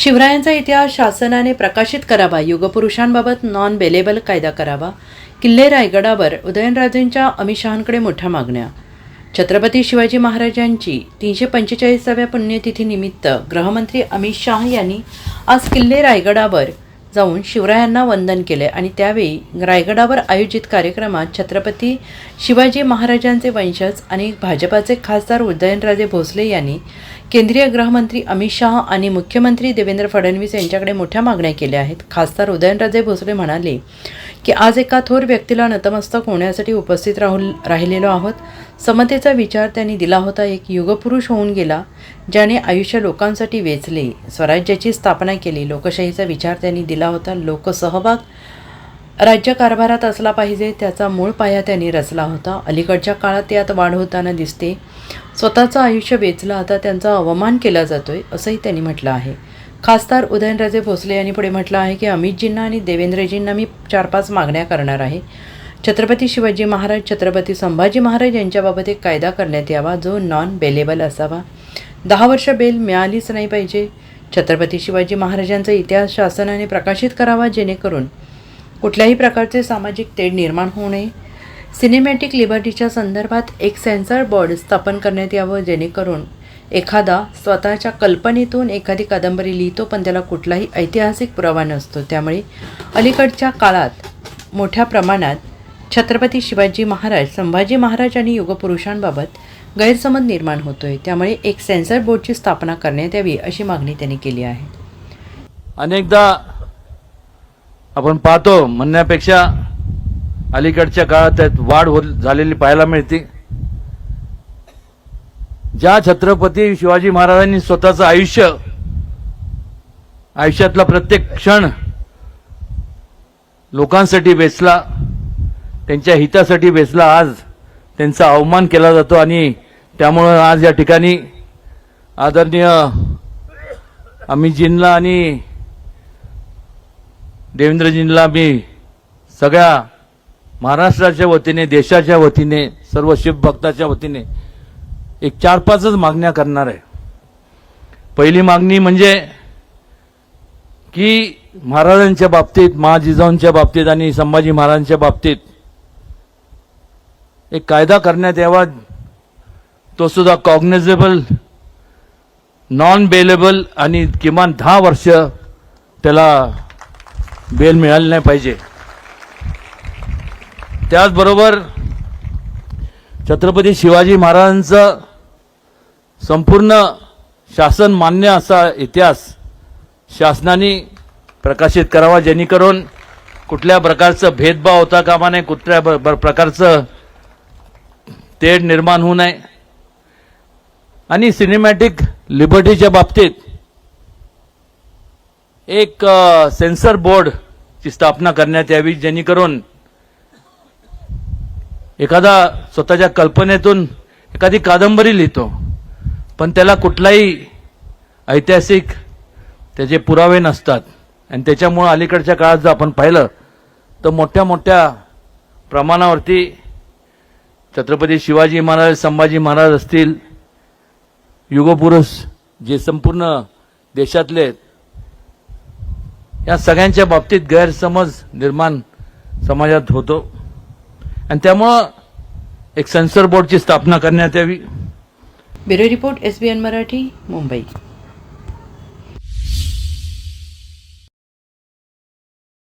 शिवरायांचा इतिहास शासनाने प्रकाशित करावा युगपुरुषांबाबत नॉन बेलेबल कायदा करावा किल्ले रायगडावर उदयनराजेंच्या अमितशहांकडे मोठ्या मागण्या. छत्रपती शिवाजी महाराजांची तीनशे पंचेचाळीसाव्या पुण्यतिथीनिमित्त गृहमंत्री अमित शाह यांनी आज किल्ले रायगडावर जाऊन शिवरायांना वंदन केले आणि त्यावेळी रायगडावर आयोजित कार्यक्रमात छत्रपती शिवाजी महाराजांचे वंशज आणि भाजपाचे खासदार उदयनराजे भोसले यांनी केंद्रीय गृहमंत्री अमित शहा आणि मुख्यमंत्री देवेंद्र फडणवीस यांच्याकडे मोठ्या मागण्या केल्या आहेत. खासदार उदयनराजे भोसले म्हणाले की आज एका थोर व्यक्तीला नतमस्तक होण्यासाठी उपस्थित राहून राहिलेलो आहोत. समतेचा विचार त्यांनी दिला होता. एक युगपुरुष होऊन गेला ज्याने आयुष्य लोकांसाठी वेचले स्वराज्याची स्थापना केली. लोकशाहीचा विचार त्यांनी दिला होता. लोकसहभाग राज्यकारभारात असला पाहिजे त्याचा मूळ पाया त्यांनी रचला होता. अलीकडच्या काळात यात वाढ होताना दिसते. स्वतःचं आयुष्य वेचलं आता त्यांचा अवमान केला जातोय असंही त्यांनी म्हटलं आहे. खासदार उदयनराजे भोसले यांनी पुढे म्हटलं आहे की अमितजींना आणि देवेंद्रजींना मी चार पाच मागण्या करणार आहे. छत्रपती शिवाजी महाराज छत्रपती संभाजी महाराज यांच्याबाबत एक कायदा करण्यात यावा जो नॉन बेलेबल असावा. दहा वर्ष बेल मिळालीच नाही पाहिजे. छत्रपती शिवाजी महाराजांचा इतिहास शासनाने प्रकाशित करावा जेणेकरून कुठल्याही प्रकारचे सामाजिक तेढ निर्माण होऊ नये. सिनेमॅटिक लिबर्टीच्या संदर्भात एक सेन्सर बोर्ड स्थापन करण्यात यावं जेणेकरून एखादा स्वतःच्या कल्पनेतून एखादी कादंबरी लिहितो पण त्याला कुठलाही ऐतिहासिक पुरावा नसतो. त्यामुळे अलीकडच्या काळात मोठ्या प्रमाणात छत्रपती शिवाजी महाराज संभाजी महाराज आणि युगपुरुषांबाबत गैरसमज निर्माण होतोय. त्यामुळे एक सेन्सर बोर्डची स्थापना करण्यात यावी अशी मागणी त्यांनी केली आहे. अनेकदा आपण पाहतो म्हणण्यापेक्षा अलीकडच्या काळात त्यात वाढ होत झालेली पाहायला मिळते. ज्या छत्रपती शिवाजी महाराजांनी स्वतःचं आयुष्य आयुष्यातला प्रत्येक क्षण लोकांसाठी वेचला त्यांच्या हितासाठी वेचला आज त्यांचा अवमान केला जातो आणि त्यामुळं आज या ठिकाणी आदरणीय अमितजींना आणि देवेंद्रजींना मी सगळ्या महाराष्ट्राच्या वतीने देशाच्या वतीने सर्व शिवभक्ताच्या वतीने एक चार पाचच मागण्या करणार आहे. पहिली मागणी म्हणजे की महाराजांच्या बाबतीत महाजिजाऊंच्या बाबतीत आणि संभाजी महाराजांच्या बाबतीत एक कायदा करण्यात यावा. तो सुद्धा कॉग्नेजेबल नॉन बेलेबल आणि किमान दहा वर्ष त्याला बेल मिळाली नाही पाहिजे. त्याचबरोबर छत्रपती शिवाजी महाराजांचं संपूर्ण शासन मान्य असा इतिहास शासनाने प्रकाशित करावा जेणेकरून कुठल्या प्रकारचं भेदभाव होता कामा नये कुठल्या प्रकारचं तेढ निर्माण होऊ नये. आणि सिनेमॅटिक लिबर्टीच्या बाबतीत एक सेन्सर बोर्डची स्थापना करण्यात यावी जेणेकरून एखादा स्वतःच्या कल्पनेतून एखादी कादंबरी लिहितो पण त्याला कुठलाही ऐतिहासिक त्याचे पुरावे नसतात. आणि त्याच्यामुळं अलीकडच्या काळात जर आपण पाहिलं तर मोठ्या मोठ्या प्रमाणावरती छत्रपती शिवाजी महाराज संभाजी महाराज असतील युगपुरुष जे संपूर्ण देशातले आहेत, या सगळ्यांच्या बाबतीत गैरसमज निर्माण समाजात होतो. आणि त्यामुळं एक सेन्सर बोर्डची स्थापना करण्यात यावी. Bureau report S B N Marathi Mumbai.